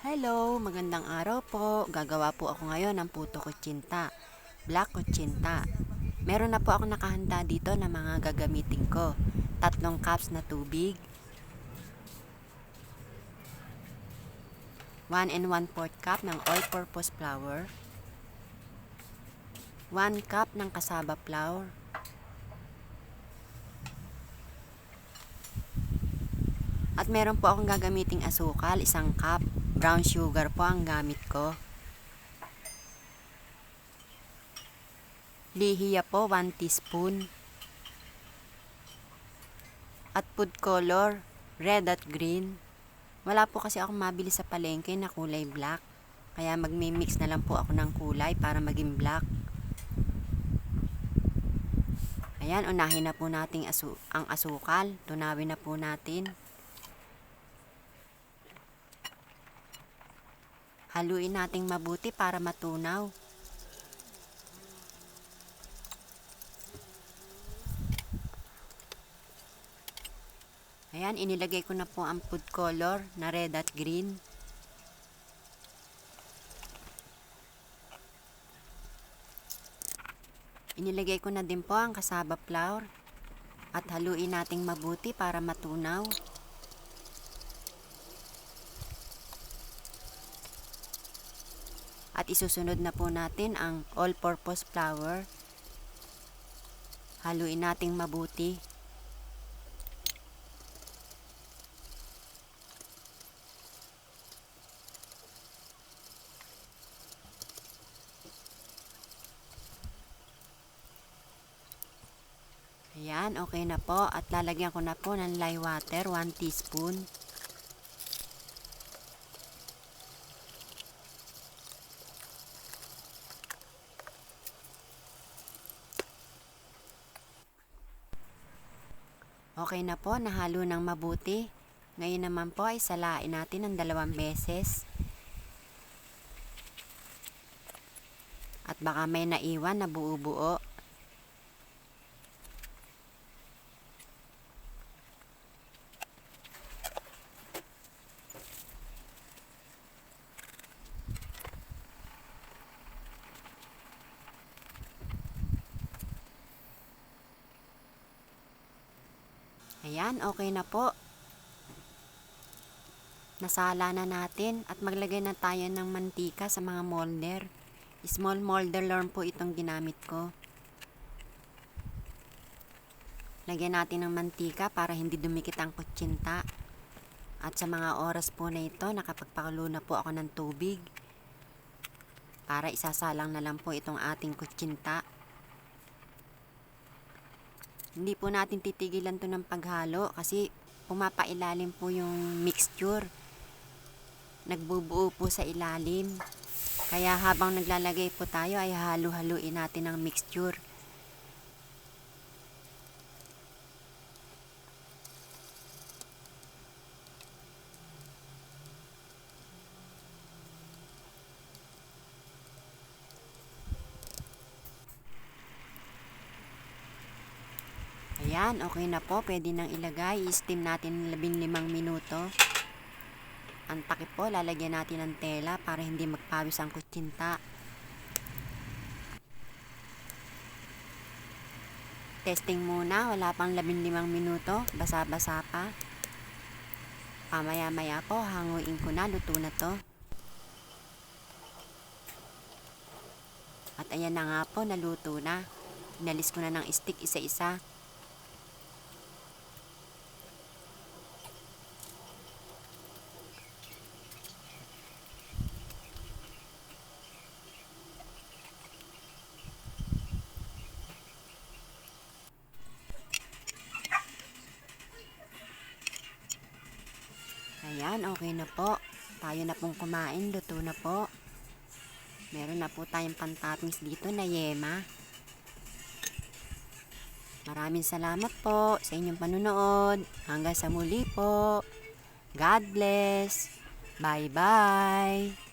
Hello, magandang araw po. Gagawa po ako ngayon ng puto kutsinta. Black kutsinta. Meron na po ako nakahanda dito na mga gagamitin ko. Tatlong cups na tubig. 1 and 1 4 cup ng all-purpose flour. 1 cup ng kasaba flour. At meron po akong gagamiting asukal, isang cup. Brown sugar po ang gamit ko. Lihiya po, 1 teaspoon. At food color, red at green. Wala po kasi akong mabili sa palengke na kulay black. Kaya magmi-mix na lang po ako ng kulay para maging black. Ayan, unahin na po natin asu ang asukal. Tunawin na po natin. Haluin nating mabuti para matunaw. Ayan, inilagay ko na po ang food color na red at green. Inilagay ko na din po ang kasaba flour at haluin nating mabuti para matunaw. At isusunod na po natin ang all-purpose flour. Haluin nating mabuti. Ayan, okay na po. At lalagyan ko na po ng lye water, 1 teaspoon. Okay na po, nahalo ng mabuti. Ngayon naman po ay salain natin ng dalawang beses. At baka may naiwan na buo-buo. Ayan, okay na po. Nasala na natin at maglagay na tayo ng mantika sa mga molder. Small molder lang po itong ginamit ko. Lagyan natin ng mantika para hindi dumikit ang kutsinta. At sa mga oras po na ito, nakapagpakulo na po ako ng tubig. Para isasalang na lang po itong ating kutsinta. Hindi po natin titigilan to ng paghalo kasi pumapailalim po yung mixture. Nagbubuo po sa ilalim. Kaya habang naglalagay po tayo ay halo-haluin natin ang mixture. Ayan, okay na po. Pwede nang ilagay. I-steam natin ng 15 minuto. Ang takip po, lalagyan natin ng tela para hindi magpawis ang kutsinta. Testing muna, wala pang 15 minuto. Basa-basa pa. Pamaya-maya po, hanguin ko na. Luto na to. At ayan na nga po, naluto na. Inalis ko na ng stick isa-isa. Ayan, okay na po. Tayo na pong kumain, luto na po. Meron na po tayong pantoppings dito na yema. Maraming salamat po sa inyong panunood. Hanggang sa muli po. God bless. Bye-bye.